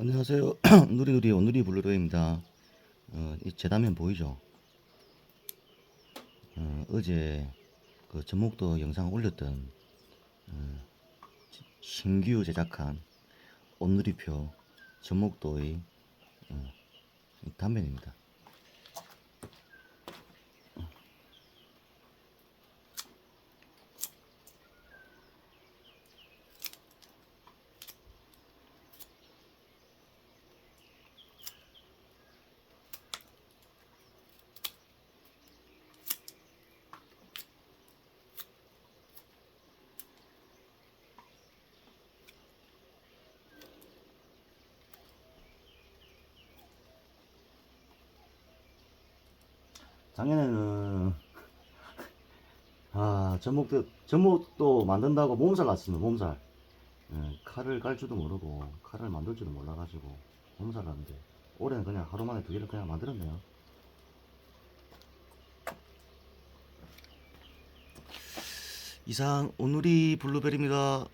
안녕하세요. 누리누리 오누리 블루로입니다. 어, 이 재단면 보이죠? 어, 어제 그 전목도 영상 올렸던 어, 시- 신규 제작한 온누리표 전목도의 어, 이 단면입니다. 작년에는 아 전목도 전목도 만든다고 몸살 났습니다. 몸살. 예, 칼을 깔 줄도 모르고 칼을 만들 줄도 몰라가지고 몸살 났는데 올해는 그냥 하루 만에 두 개를 그냥 만들었네요. 이상 오누리 블루베리입니다.